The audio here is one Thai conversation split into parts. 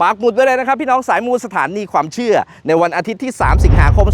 ปักหมุดไว้เลยนะครับ พี่น้องสายมูสถานีความเชื่อ ในวันอาทิตย์ที่ 3 สิงหาคม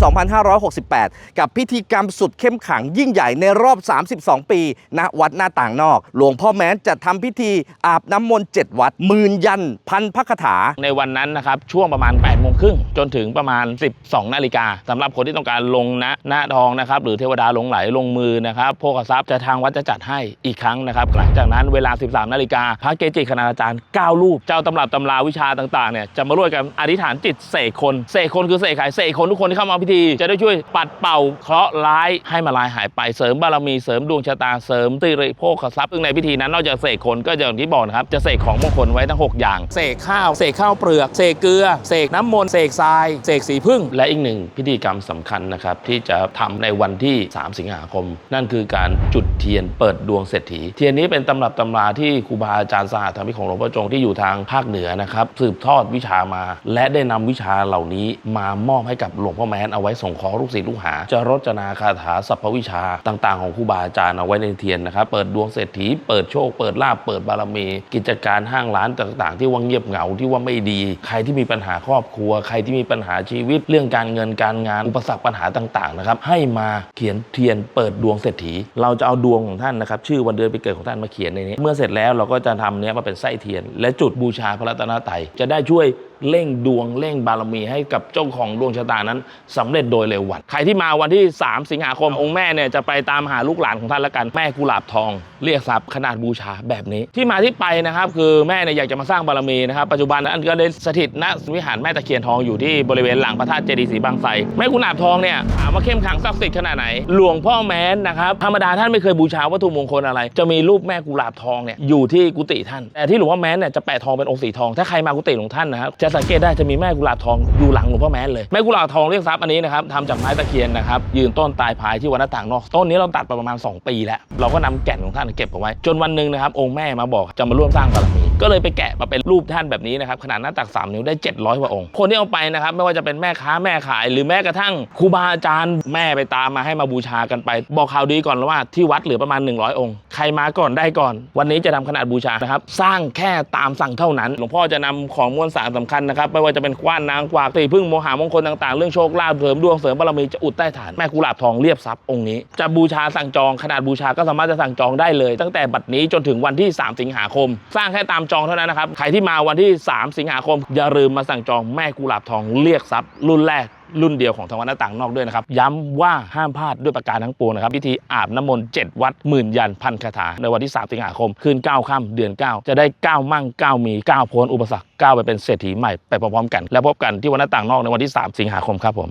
2568 กับพิธีกรรมสุดเข้มขังยิ่งใหญ่ในรอบ 32 ปีณวัดหน้าต่างนอก หลวงพ่อแม้นจะทำพิธีอาบน้ำมนต์ 7 วัดหมื่นยัน พันพระคาถา ในวันนั้นนะครับ ช่วงประมาณ8ปดโมงครึ่งจนถึงประมาณ 12 นาฬิกาสำหรับคนที่ต้องการลงนะหน้าทองนะครับหรือเทวดาลงไหลลงมือนะครับโภคทรัพย์จะทางวัดจะจัดให้อีกครั้งนะครับหลังจากนั้นเวลา 13 นาฬิกาพระเกจิคณาจารย์ 9 รูปเจ้าตำรับตำราวิชาต่างๆเนี่ยจะมาร่วมกันอธิษฐานจิตเสกคนเสกคนคือเสกใครเสกคนทุกคนที่เข้ามาพิธี จะได้ช่วยปัดเป่าเคราะห์ร้ายให้มาลายหายไปเสริมบารมีเสริมดวงชะตาเสริมติริโภคทรัพย์ซึ่งในพิธีนั้นนอกจากเสกคนก็อย่างที่บอกนะครับจะเสกของมงคลไว้ทั้ง 6 อย่าง เสกข้าวเสกข้าวเปลือกเสกเกลือเสกน้ำมนต์เสกทรายเสกสีพึ่งและอีกหนึ่งพิธีกรรมสำคัญนะครับที่จะทำในวันที่ 3 สิงหาคม นั่นคือการจุดเทียนเปิดดวงเศรษฐี เทียนนี้เป็นตำรับตำราที่ครูบาอาจารย์สหธรรมิกของหลวงพ่อจงที่อยู่ทางภาคเหนือนะครับสืบทอดวิชามา และได้นำวิชาเหล่านี้มามอบให้กับหลวงพ่อแม้นเอาไว้ส่งขอลูกศิษย์ลูกหา จะรจนาคาถาสรรพวิชาต่างๆ ของครูบาอาจารย์เอาไว้ในเทียนนะครับ เปิดดวงเศรษฐี เปิดโชค เปิดลาภเปิดบารมี กิจการห้างร้านต่างๆ ที่ว่างเงียบเหงาที่ว่าไม่ดี ใครที่มีปัญหาครอบครัว ใครที่มีปัญหาชีวิต เรื่องการเงินการงาน อุปสรรคปัญหาต่างๆนะครับ ให้มาเขียนเทียน เปิดดวงเศรษฐี เราจะเอาดวงของท่านนะครับ ชื่อวันเดือนปีเกิดของท่านมาเขียนในนี้ เมื่อเสร็จแล้วเราก็จะทำเนี้ยมาเป็นไส้เทียน และจุดบูชาพระรัตนตรัยจะได้ช่วย เร่งดวงเร่งบารมีให้กับเจ้าของดวงชะตานั้นสำเร็จโดยเร็ววัน ใครที่มาวันที่ 3 สิงหาคมองค์แม่เนี่ยจะไปตามหาลูกหลานของท่านละกันแม่กุหลาบทอง เรียกทรัพย์ขนาดบูชาแบบนี้ที่มาที่ไปนะครับ คือแม่เนี่ยอยากจะมาสร้างบารมีนะครับปัจจุบันนั้นก็ได้สถิตณวิหารแม่ตะเคียนทองอยู่ที่บริเวณหลังพระธาตุเจดีย์ศรีบางไทรแม่กุหลาบทองเนี่ยถามว่าเข้มขลังศักดิ์สิทธิ์ขนาดไหน หลวงพ่อแม้นนะครับธรรมดาท่านไม่เคยบูชาวัตถุมงคลอะไร จะมีรูปแม่กุหลาบทองเนี่ยอยู่ที่กุฏิท่านแต่ที่หลวงพ่อแม้นเนี่ยจะแปะทองเป็นองค์สีทองถ้าใครมากุฏิของท่านนะครับจะสังเกตได้จะมีแม่กุหลาบทองอยู่หลังหลวงพ่อแม้นเลยแม่กุหลาบทองเรียกทรัพย์อันนี้นะครับทำจากไม้ตะเคียนนะครับยืนต้นตายพายที่วัดหน้าต่างนอกต้นนี้เราตัดไปประมาณ 2 ปีแล้ว เราก็นำแก่นของท่านเก็บเอาไว้ จนวันหนึ่งนะครับองค์แม่มาบอกจะมาร่วมสร้างบารมี ก็เลยไปแกะมาเป็นรูปท่านแบบนี้นะครับขนาดหน้าตัก 3 นิ้วได้ 700กว่าองค์ คนที่เอาไปนะครับไม่ว่าจะเป็นแม่ค้าแม่ขาย หรือแม้กระทั่งครูบาอาจารย์แม่ไปตามมาให้มาบูชากันไป บอกข่าวดีก่อนว่าที่วัดเหลือประมาณ 100 องค์ ใครมาก่อนได้ก่อน วันนี้จะทำขนาดบูชานะครับสร้างแค่ตามสั่งเท่านั้น หลวงพ่อจะนำของมวลสารสำคัญนะครับไม่ว่าจะเป็นกว้านนางกวากตีพึ่งโมหามงคลต่างๆ เรื่องโชคลาภเสริมดวงเสริมบารมีจะอุดใต้ฐานแม่กุหลาบทองเรียบทรัพย์องค์นี้จะบูชาสั่งจองขนาดบูชาก็สามารถจะสั่งจองได้เลย ตั้งแต่บัดนี้จนถึงวันที่ 3 สิงหาคม สร้างแค่ตามจองเท่านั้นนะครับ ใครที่มาวันที่ 3 สิงหาคม อย่าลืมมาสั่งจองแม่กุหลาบทองเรียกทรัพย์รุ่นแรกรุ่นเดียวของทางวัดหน้าต่างนอกด้วยนะครับ ย้ำว่าห้ามพลาดด้วยประการทั้งปวงนะครับพิธีอาบน้ำมนต์7วัดหมื่นยันพันคาถา ในวันที่ 3 สิงหาคม คืน 9ค่ำเดือน 9 จะได้ 9 มั่ง 9 มี 9 พ้นอุปสรรค 9 ไปเป็นเศรษฐีใหม่ไปพร้อมๆกัน แล้วพบกันที่วัดหน้าต่างนอกในวันที่ 3 สิงหาคมครับผม